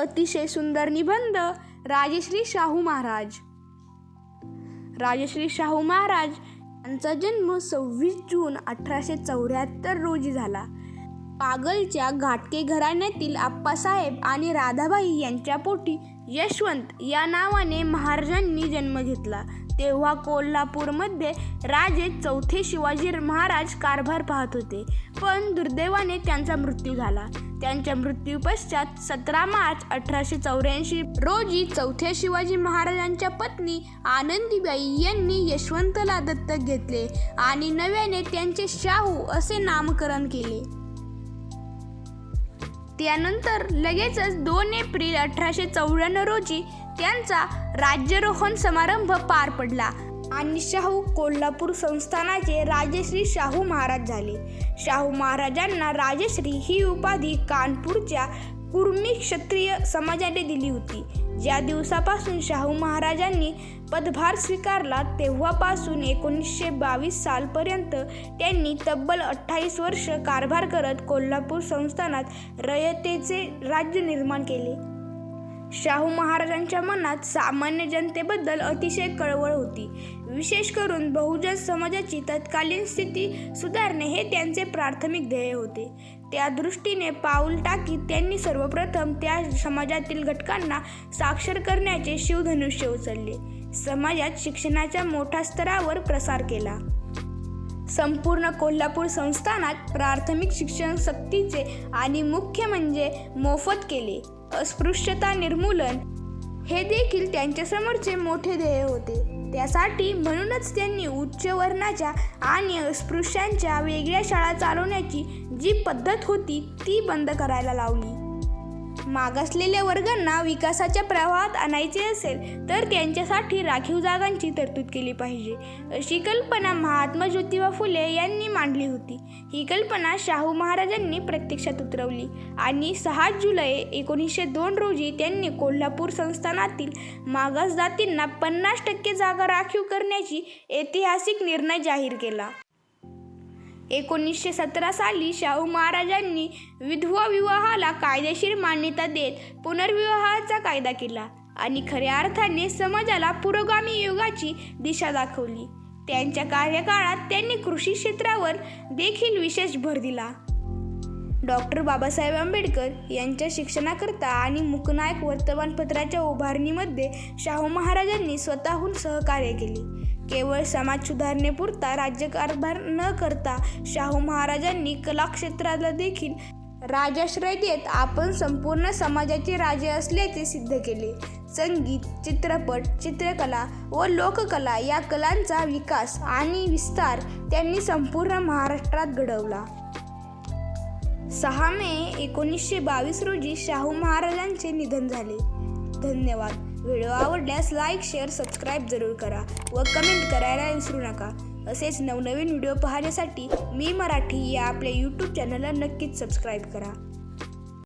अतिशय सुंदर निबंध राजश्री शाहू महाराज. राजश्री शाहू महाराज यांचा जन्म सव्वीस जून अठराशे चौऱ्याहत्तर रोजी झाला. पागलच्या घाटके घराण्यातील आप्पासाहेब आणि राधाबाई यांच्या पोटी यशवंत या नावाने महाराजांनी जन्म घेतला. तेव्हा कोल्हापूरमध्ये राजे चौथे शिवाजी महाराज कारभार पाहत होते. पण दुर्दैवाने त्यांचा मृत्यू झाला. त्यांच्या मृत्यूपश्चात सतरा मार्च अठराशे चौऱ्याऐंशी रोजी चौथ्या शिवाजी महाराजांच्या पत्नी आनंदीबाई यांनी यशवंतला दत्तक घेतले आणि नव्याने त्यांचे शाहू असे नामकरण केले. त्यानंतर लगेचच दोन एप्रिल अठराशे चौऱ्याण्णव रोजी त्यांचा राज्यारोहण समारंभ पार पडला. आणि शाहू कोल्हापूर संस्थानाचे राजश्री शाहू महाराज झाले. शाहू महाराजांना राजश्री ही उपाधी कानपूरच्या कुर्मी क्षत्रिय समाजाने दिली होती. ज्या दिवसापासून शाहू महाराजांनी पदभार स्वीकारला तेव्हापासून एकोणीसशे बावीस सालपर्यंत त्यांनी तब्बल अठ्ठावीस वर्ष कारभार करत कोल्हापूर संस्थानात रयतेचे राज्य निर्माण केले. शाहू महाराजांच्या मनात सामान्य जनतेबद्दल अतिशय कळवळ होती. विशेष करून बहुजन समाजाची तत्कालीन स्थिती सुधारणे हे त्यांचे प्राथमिक ध्येय होते. त्या दृष्टीने पाऊल टाकीत त्यांनी सर्वप्रथम त्या समाजातील घटकांना साक्षर करण्याचे शिवधनुष्य उचलले. समाजात शिक्षणाच्या मोठ्या स्तरावर प्रसार केला. संपूर्ण कोल्हापूर संस्थानात प्राथमिक शिक्षण सक्तीचे आणि मुख्य म्हणजे मोफत केले. अस्पृश्यता निर्मूलन हे देखील त्यांच्यासमोरचे मोठे ध्येय होते. त्यासाठी म्हणूनच त्यांनी उच्च वर्णाच्या आणि अस्पृश्यांच्या वेगळ्या शाळा चालवण्याची जी पद्धत होती ती बंद करायला लावली. मागासलेल्या वर्गांना विकासाच्या प्रवाहात आणायचे असेल तर त्यांच्यासाठी राखीव जागांची तरतूद केली पाहिजे. अशी कल्पना महात्मा ज्योतिबा फुले यांनी मांडली होती. ही कल्पना शाहू महाराजांनी प्रत्यक्षात उतरवली आणि सहा जुलै एकोणीसशे दोन रोजी त्यांनी कोल्हापूर संस्थानातील मागास जातींना पन्नास टक्के जागा राखीव करण्याची ऐतिहासिक निर्णय जाहीर केला. एकोणीसशे सतरा साली शाहू महाराजांनी विधवा विवाहाला कायदेशीर मान्यता देत पुनर्विवाहाचा कायदा केला आणि खऱ्या अर्थाने समाजाला पुरोगामी युगाची दिशा दाखवली. त्यांच्या कार्यकाळात त्यांनी कृषी क्षेत्रावर देखील विशेष भर दिला. डॉक्टर बाबासाहेब आंबेडकर यांच्या शिक्षणाकरता आणि मुकनायक वर्तमानपत्राच्या उभारणीमध्ये शाहू महाराजांनी स्वतःहून सहकार्य केले. केवळ समाज सुधारणेपुरता राज्यकारभार न करता शाहू महाराजांनी कलाक्षेत्राला देखील राजाश्रय देत आपण संपूर्ण समाजाचे राजे असल्याचे सिद्ध केले. संगीत चित्रपट चित्रकला व लोककला या कलांचा विकास आणि विस्तार त्यांनी संपूर्ण महाराष्ट्रात घडवला. सहा मे एकोणीसशे बावीस रोजी शाहू महाराजांचे निधन झाले. धन्यवाद. व्हिडिओ आवडल्यास लाईक शेअर सबस्क्राईब जरूर करा व कमेंट करायला विसरू नका. असेच नवनवीन व्हिडिओ पाहण्यासाठी मी मराठी या आपल्या यूट्यूब चॅनलला नक्कीच सबस्क्राईब करा.